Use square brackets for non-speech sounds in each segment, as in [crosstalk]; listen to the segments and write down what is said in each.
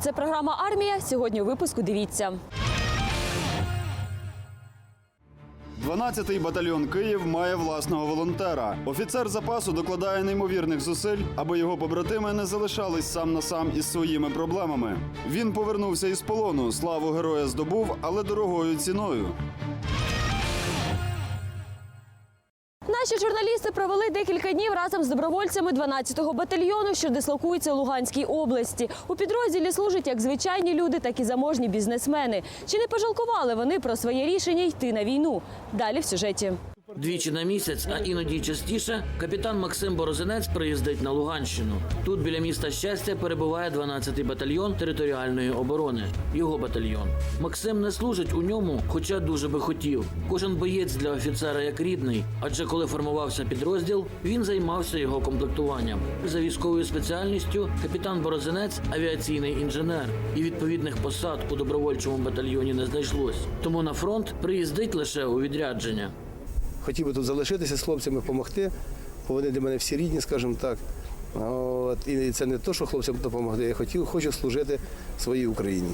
Це програма Армія. Сьогодні у випуску дивіться. 12-й батальйон Київ має власного волонтера. Офіцер запасу докладає неймовірних зусиль, аби його побратими не залишались сам на сам із своїми проблемами. Він повернувся із полону. Славу героя здобув, але дорогою ціною. Наші журналісти провели декілька днів разом з добровольцями 12-го батальйону, що дислокується у Луганській області. У підрозділі служать як звичайні люди, так і заможні бізнесмени. Чи не пожалкували вони про своє рішення йти на війну? Далі в сюжеті. Двічі на місяць, а іноді частіше, капітан Максим Борозинець приїздить на Луганщину. Тут біля міста щастя перебуває 12-й батальйон територіальної оборони. Його батальйон. Максим не служить у ньому, хоча дуже би хотів. Кожен боєць для офіцера як рідний. Адже коли формувався підрозділ, він займався його комплектуванням. За військовою спеціальністю капітан Борозинець авіаційний інженер, і відповідних посад у добровольчому батальйоні не знайшлось. Тому на фронт приїздить лише у відрядження. Хотів би тут залишитися з хлопцями, допомогти, бо вони для мене всі рідні, скажімо так. От, і це не те, що хлопцям допомогти, я хотів, хочу служити своїй Україні.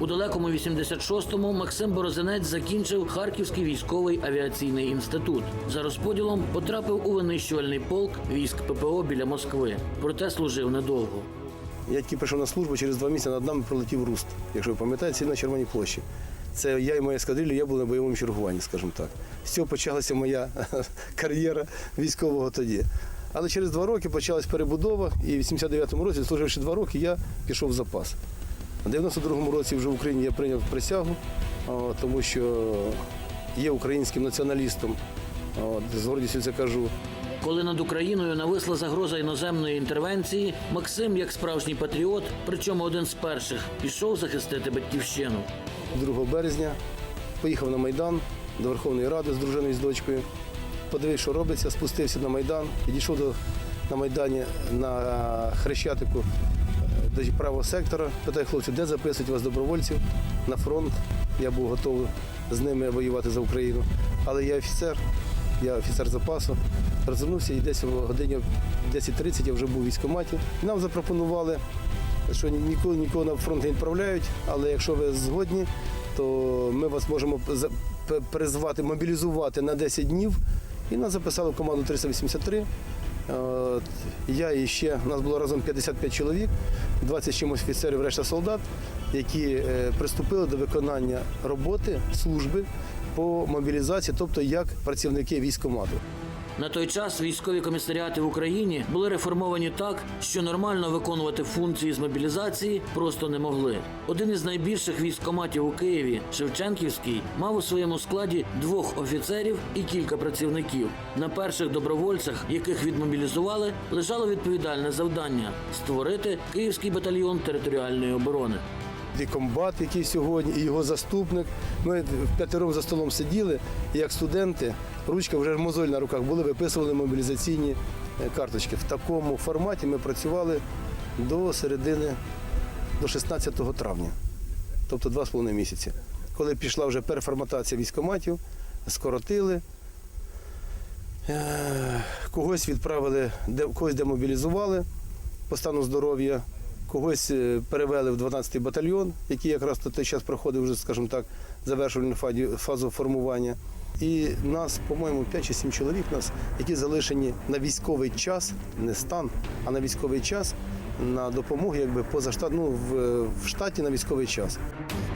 У далекому 86-му Максим Борозинець закінчив Харківський військовий авіаційний інститут. За розподілом потрапив у винищувальний полк військ ППО біля Москви. Проте служив недовго. Я тільки прийшов на службу, через два місяці над нами прилетів Руст, якщо ви пам'ятаєте, на Червоній площі. Це я і моя ескадрилля, я був на бойовому чергуванні, скажімо так. З цього почалася моя [laughs] кар'єра військового тоді. Але через два роки почалась перебудова, і в 89-му році, служивши два роки, я пішов в запас. У 92-му році вже в Україні я прийняв присягу, тому що є українським націоналістом. З гордістю це кажу. Коли над Україною нависла загроза іноземної інтервенції, Максим, як справжній патріот, причому один з перших, пішов захистити батьківщину. 2 березня поїхав на Майдан до Верховної Ради з дружиною і з дочкою. Подивився, що робиться, спустився на Майдан, підійшов до, на Майдані на Хрещатику е, до правого сектора. Питаю хлопців, де записують вас добровольців на фронт. Я був готовий з ними воювати за Україну. Але я офіцер, я офіцер запасу. Розвернувся і десь о годині 10.30 я вже був у військкоматі. Нам запропонували що ніколи нікого на фронт не відправляють, але якщо ви згодні, то ми вас можемо призвати, мобілізувати на 10 днів. І нас записали в команду 383. Я і ще, у нас було разом 55 чоловік, 20 чимось офіцерів, решта солдат, які е, приступили до виконання роботи, служби по мобілізації, тобто як працівники військкомату. На той час військові комісаріати в Україні були реформовані так, що нормально виконувати функції з мобілізації просто не могли. Один із найбільших військкоматів у Києві, Шевченківський, мав у своєму складі двох офіцерів і кілька працівників. На перших добровольцях, яких відмобілізували, лежало відповідальне завдання створити Київський батальйон територіальної оборони. І комбат, який сьогодні, і його заступник. Ми п'ятером за столом сиділи, і як студенти, ручка вже мозоль на руках були, виписували мобілізаційні е, карточки. В такому форматі ми працювали до середини, до 16 травня, тобто два з половиною місяці. Коли пішла вже переформатація військоматів, скоротили. Е, Когось відправили, когось демобілізували по стану здоров'я, когось е, перевели в 12-й батальйон, який якраз на той час проходив вже, скажімо так, завершувальну фазу формування. І нас, по-моєму, 5 чи 7 чоловік, нас, які залишені на військовий час, не стан, а на військовий час на допомогу, якби поза штат, ну, в, в штаті на військовий час.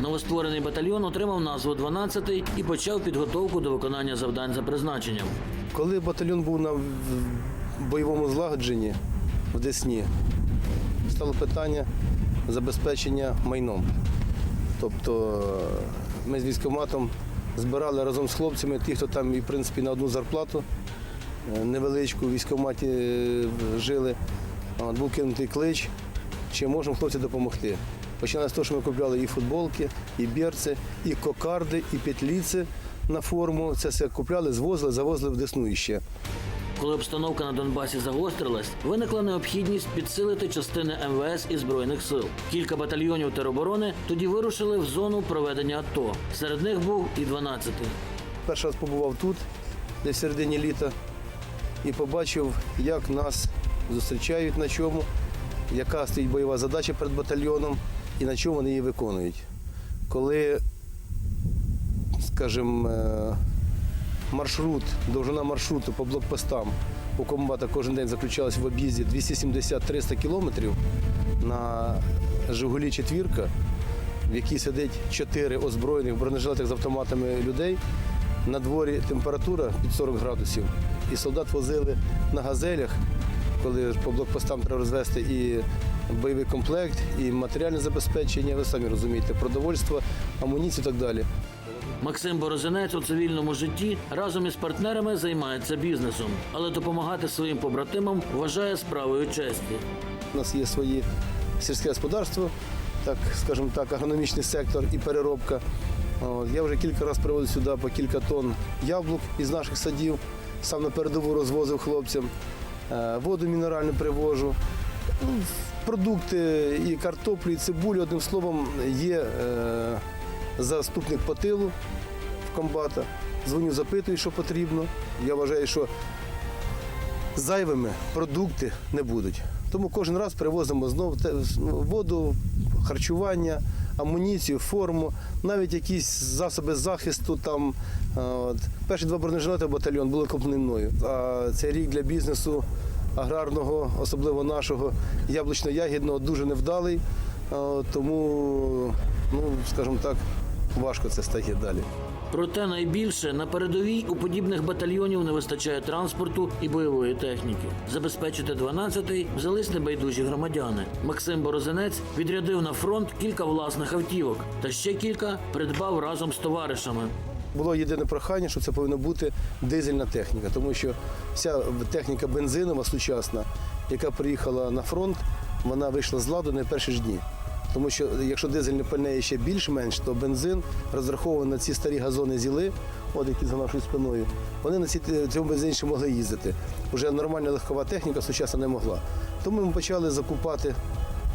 Новостворений батальйон отримав назву 12-й і почав підготовку до виконання завдань за призначенням. Коли батальйон був на бойовому злагодженні в Десні, стало питання забезпечення майном. Тобто е, ми з військкоматом збирали разом з хлопцями, ті, хто там в принципі, на одну зарплату е, невеличку в військкоматі е, жили. От, був кинутий клич, чи можемо хлопці допомогти. Починали з того, що ми купляли і футболки, і берці, і кокарди, і петліці на форму. Це все купляли, звозили, завозили в Десну іще. Коли обстановка на Донбасі загострилась, виникла необхідність підсилити частини МВС і збройних сил. Кілька батальйонів тероборони тоді вирушили в зону проведення АТО. Серед них був і 12-й. Перший раз побував тут, десь в середині літа, і побачив, як нас зустрічають на чому. яка стоїть бойова задача перед батальйоном і на чому вони її виконують. Коли, скажімо, е, маршрут, довжина маршруту по блокпостам у комбата кожен день заключалась в об'їзді 270-300 кілометрів на Жигулі четвірка, в якій сидить чотири озброєних бронежилетах з автоматами людей. На дворі температура під 40 градусів. І солдат возили на газелях, коли по блокпостам треба розвести і бойовий комплект, і матеріальне забезпечення, ви самі розумієте, продовольство, амуніцію і так далі. Максим Борозинець у цивільному житті разом із партнерами займається бізнесом, але допомагати своїм побратимам вважає справою честі. У нас є свої сільське господарство, так скажімо так, агрономічний сектор і переробка. Я вже кілька разів привозив сюди по кілька тонн яблук із наших садів, сам на передову розвозив хлопцям, Е, воду мінеральну привожу. Ну, Продукти і картоплю, і цибулю, одним словом, є е, заступник по тилу в комбата. Дзвоню, запитую, що потрібно. Я вважаю, що зайвими продукти не будуть. Тому кожен раз привозимо знову воду, харчування, амуніцію, форму, навіть якісь засоби захисту. Там, от. Перші два бронежилети батальйон були куплені мною. А цей рік для бізнесу аграрного, особливо нашого яблучно-ягідного, дуже невдалий. Тому, ну, скажімо так, важко це стає далі. Проте найбільше на передовій у подібних батальйонів не вистачає транспорту і бойової техніки. Забезпечити 12-й взялись небайдужі громадяни. Максим Борозинець відрядив на фронт кілька власних автівок та ще кілька придбав разом з товаришами. Було єдине прохання, що це повинна бути дизельна техніка, тому що вся техніка бензинова сучасна, яка приїхала на фронт, вона вийшла з ладу не в перші ж дні. Тому що якщо дизельне пальне є ще більш-менш, то бензин розрахований на ці старі газони зіли, от які за нашою спиною, вони на ці, цьому бензині ще могли їздити. Уже нормальна легкова техніка сучасна не могла. Тому ми почали закупати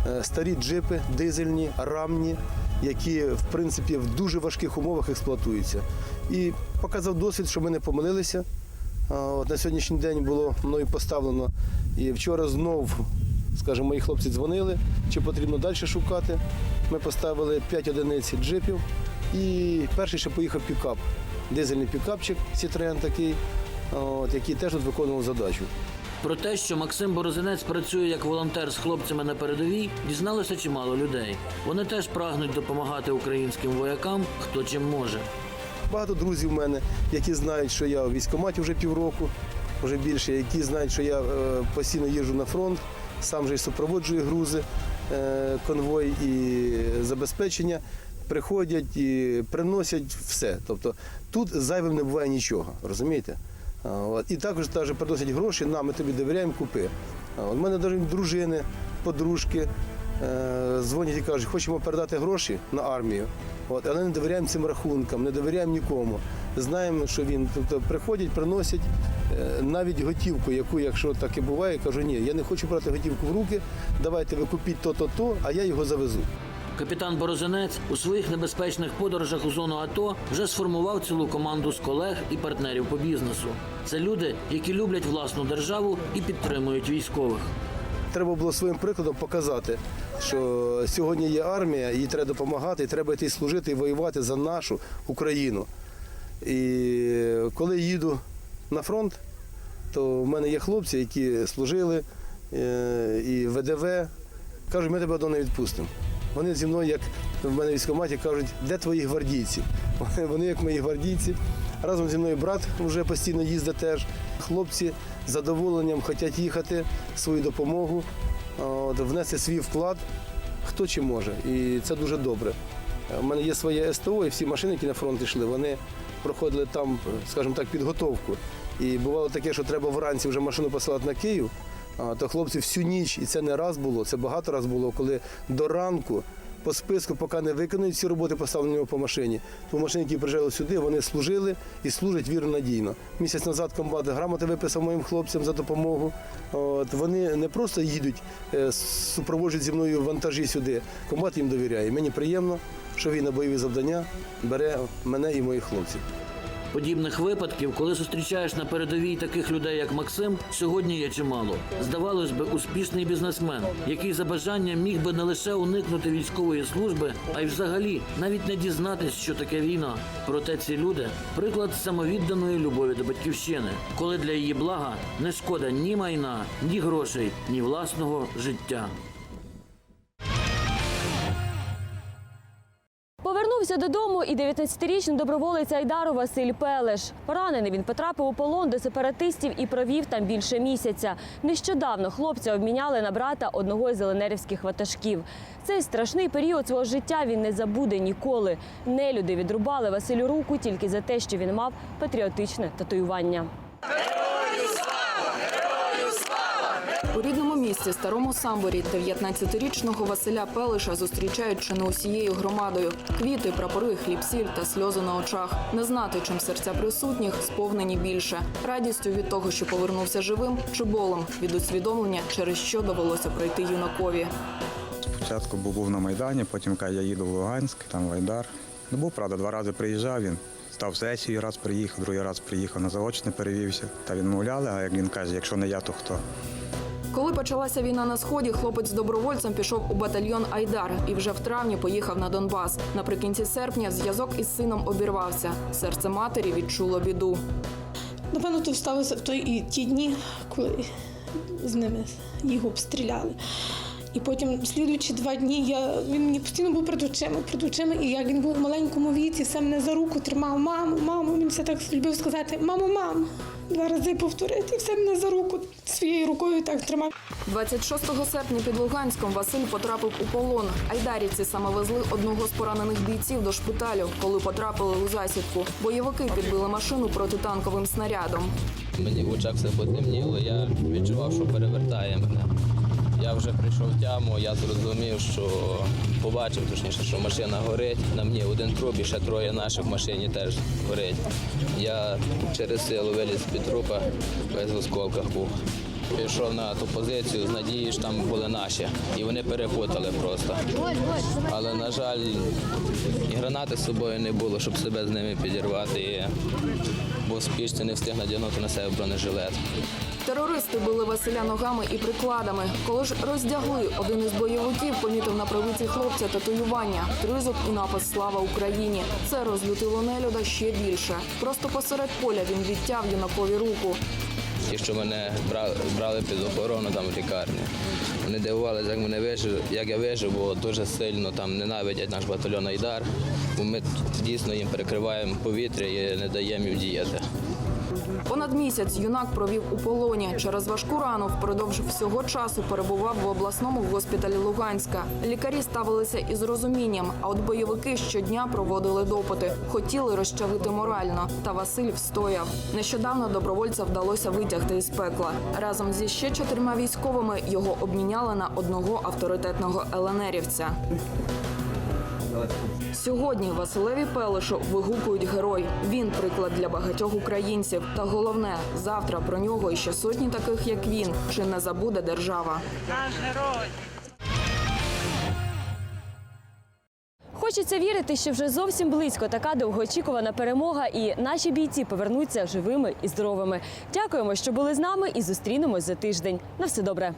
е, старі джипи, дизельні, рамні, які в принципі в дуже важких умовах експлуатуються. І показав досвід, що ми не помилилися. От на сьогоднішній день було мною поставлено. І вчора знов, скажімо, мої хлопці дзвонили, чи потрібно далі шукати. Ми поставили 5 одиниць джипів. І перший ще поїхав пікап, дизельний пікапчик Citroen такий, от, який теж тут виконував задачу. Про те, що Максим Борозинець працює як волонтер з хлопцями на передовій, дізналося чимало людей. Вони теж прагнуть допомагати українським воякам, хто чим може. Багато друзів в мене, які знають, що я у військкоматі вже півроку, вже більше, які знають, що я е, постійно їжджу на фронт, сам же і супроводжує грузи, е, конвой і забезпечення. Приходять і приносять все. Тобто тут зайвим не буває нічого, розумієте? І також приносять гроші, нам ми тобі довіряємо, купи. У мене навіть дружини, подружки е, дзвонять і кажуть, хочемо передати гроші на армію, от, але не довіряємо цим рахункам, не довіряємо нікому. Знаємо, що він тобто, приходять, приносять е, навіть готівку, яку, якщо так і буває, кажу, ні, я не хочу брати готівку в руки, давайте ви купіть то-то, то, а я його завезу. Капітан Борозинець у своїх небезпечних подорожах у зону АТО вже сформував цілу команду з колег і партнерів по бізнесу. Це люди, які люблять власну державу і підтримують військових. Треба було своїм прикладом показати, що сьогодні є армія, їй треба допомагати, треба йти служити і воювати за нашу Україну. І коли їду на фронт, то в мене є хлопці, які служили е, і ВДВ. Кажуть, ми тебе одного не відпустимо. Вони зі мною, як в мене в військкоматі, кажуть, де твої гвардійці? [laughs] Вони як мої гвардійці. Разом зі мною брат вже постійно їздить теж. Хлопці з задоволенням хочуть їхати, свою допомогу, внести свій вклад, хто чи може. І це дуже добре. У мене є своє СТО, і всі машини, які на фронт йшли, вони проходили там, скажімо так, підготовку. І бувало таке, що треба вранці вже машину посилати на Київ, то хлопці всю ніч, і це не раз було, це багато раз було, коли до ранку по списку, поки не виконують всі роботи, поставлені по машині. То машини, які приїжджали сюди, вони служили і служать вірно надійно. Місяць назад комбат грамоти виписав моїм хлопцям за допомогу. От, вони не просто їдуть, е, супроводжують зі мною вантажі сюди. Комбат їм довіряє. Мені приємно, що він на бойові завдання бере мене і моїх хлопців. Подібних випадків, коли зустрічаєш на передовій таких людей, як Максим, сьогодні є чимало. Здавалось би, успішний бізнесмен, який за бажанням міг би не лише уникнути військової служби, а й взагалі навіть не дізнатись, що таке війна. Проте ці люди приклад самовідданої любові до батьківщини, коли для її блага не шкода ні майна, ні грошей, ні власного життя. Повернувся додому і 19-річний доброволець Айдару Василь Пелеш. Поранений він потрапив у полон до сепаратистів і провів там більше місяця. Нещодавно хлопця обміняли на брата одного із зеленерівських ватажків. Цей страшний період свого життя він не забуде ніколи. Нелюди відрубали Василю руку тільки за те, що він мав патріотичне татуювання. У рідному місті старому самборі 19-річного Василя Пелиша зустрічають чи не усією громадою. Квіти, прапори, хліб-сіль та сльози на очах. Не знати, чим серця присутніх сповнені більше радістю від того, що повернувся живим, чи болем від усвідомлення, через що довелося пройти юнакові. Спочатку був на Майдані, потім каже, я їду в Луганськ, там в Айдар. Ну, був, правда, два рази приїжджав він. Став сесію, раз приїхав, другий раз приїхав на заочне, перевівся. Та відмовляли, а як він каже, якщо не я, то хто? Коли почалася війна на сході, хлопець з добровольцем пішов у батальйон Айдар і вже в травні поїхав на Донбас. Наприкінці серпня зв'язок із сином обірвався. Серце матері відчуло біду. Напевно, то сталося в той і ті дні, коли з ними їх обстріляли. І потім, слідуючі два дні, я, він мені постійно був перед очима, перед очима, і як він був в маленькому віці, все мене за руку тримав, маму, маму, він все так любив сказати, мамо, мамо, два рази повторити, і все мене за руку своєю рукою так тримав. 26 серпня під Луганськом Василь потрапив у полон. Айдарівці саме везли одного з поранених бійців до шпиталю, коли потрапили у засідку. Бойовики підбили машину протитанковим снарядом. Мені в очах все потемніло, я відчував, що перевертає мене. Я вже прийшов в тяму, я зрозумів, що побачив точніше, що машина горить. На мені один труп і ще троє наших в машині теж горить. Я через силу виліз з-під трупа, в осколках був. Пішов на ту позицію з надією, що там були наші. І вони перепутали просто. Але, на жаль, і гранати з собою не було, щоб себе з ними підірвати. Бо спішці не встиг надягнути на себе бронежилет. Терористи били Василя ногами і прикладами. Коли ж роздягли, один із бойовиків помітив на правиці хлопця татуювання, тризуб і напис Слава Україні. Це розлютило нелюда ще більше. Просто посеред поля він відтяв юнакові руку. Ті, що мене брали під охорону там в лікарні. Вони дивувалися, як мене вижив, як я вижив, бо дуже сильно там ненавидять наш батальйон Айдар. Бо ми дійсно їм перекриваємо повітря і не даємо їм діяти. Понад місяць юнак провів у полоні. Через важку рану впродовж всього часу перебував в обласному госпіталі Луганська. Лікарі ставилися із розумінням, а от бойовики щодня проводили допити, хотіли розчавити морально. Та Василь встояв. Нещодавно добровольця вдалося витягти із пекла. Разом зі ще чотирма військовими його обміняли на одного авторитетного еленерівця. Сьогодні Василеві Пелишу вигукують герой. Він приклад для багатьох українців. Та головне, завтра про нього і ще сотні таких, як він, чи не забуде держава. Наш герой. Хочеться вірити, що вже зовсім близько така довгоочікувана перемога, і наші бійці повернуться живими і здоровими. Дякуємо, що були з нами, і зустрінемось за тиждень. На все добре.